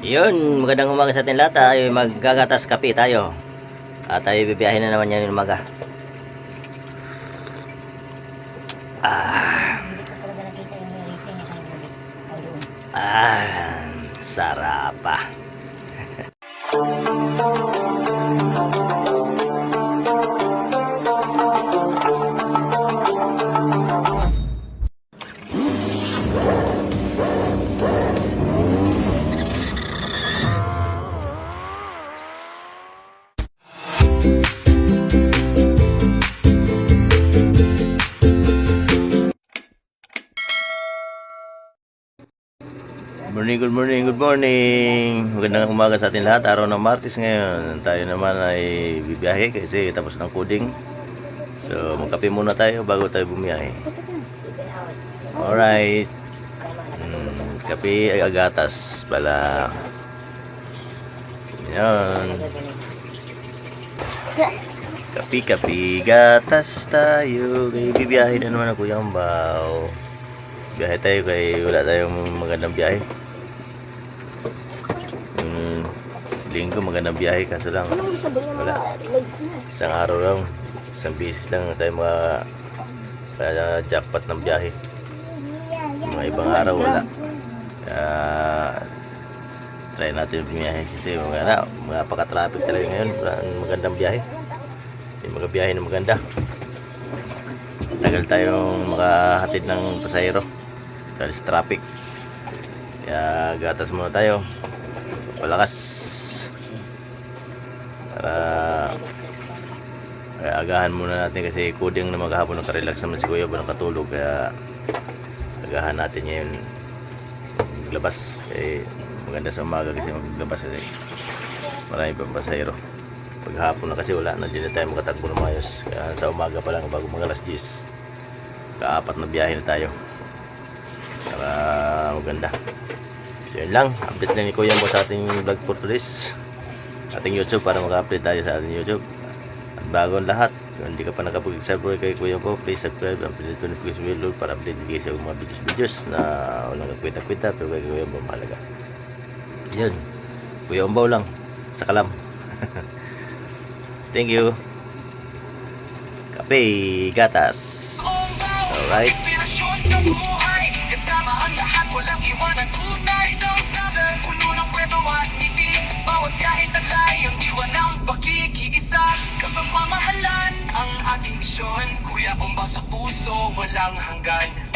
Yun, magandang umaga sa atin lahat. Ay maggagatas kape tayo. At tayo bibiyahin na naman yan yung umaga. Ah, ah, sarap ah. Morning, good morning, good morning. Magandang umaga sa atin lahat. Araw ng Martes ngayon. Tayo naman ay bibiyahe kasi tapos ng coding. So, magkape muna tayo bago tayo bumiyahe. Alright. Mm, kape ay agatas pala. Yan. Kapi, kapi, gatas tayo. Bibiyahe na naman ako yung baw. Biyahe tayo kay wala tayong magandang biyahe. Yung linggo magandang biyahe kaso lang ng Wala. isang araw lang, isang beses lang tayo mga kaya jackpot ng biyahe. Mga ibang araw wala. Kaya try natin bumiyahe kasi mga, mga paka-traffic talaga ngayon. Magandang biyahe. Yung mga biyahe na maganda. Tagal tayong makahatid ng pasahero dahil sa traffic. Kaya gatas muna tayo. Palakas. Para kaya agahan muna natin kasi coding na maghapon. Nakarelax naman si Kuya ba nakatulog kaya agahan natin ngayon. Maglabas. Eh maganda sa umaga kasi maglabas. Kasi marami pang pasahero. Paghapon na kasi wala na. Din na tayo makatakbo ng mayos kaya sa umaga pa lang bago mga alas 10 kaapat na biyahe na tayo para maganda. So yun lang. Update na ni Kuya mo sa ating vlog for today's ating YouTube para maka-update tayo sa ating YouTube. At bago ang lahat kung hindi ka pa nakapag-subscribe kay Kuya po please subscribe ang pinili ko notification bell para update kayo sa mga videos videos na walang kakwita-kwita pero kay Kuya Umbaw mahalaga. Yun. Kuya Umbaw lang. Sa kalam. Thank you. Kape gatas. Alright ang lahat, walang iwanan Tunay sa brother. Puno ng kwento at ngiti. Bawat kahit taglay Ang iwan ng pakikiisa. Kapagmamahalan Ang ating misyon. Kuya Umbaw sa puso Walang hanggan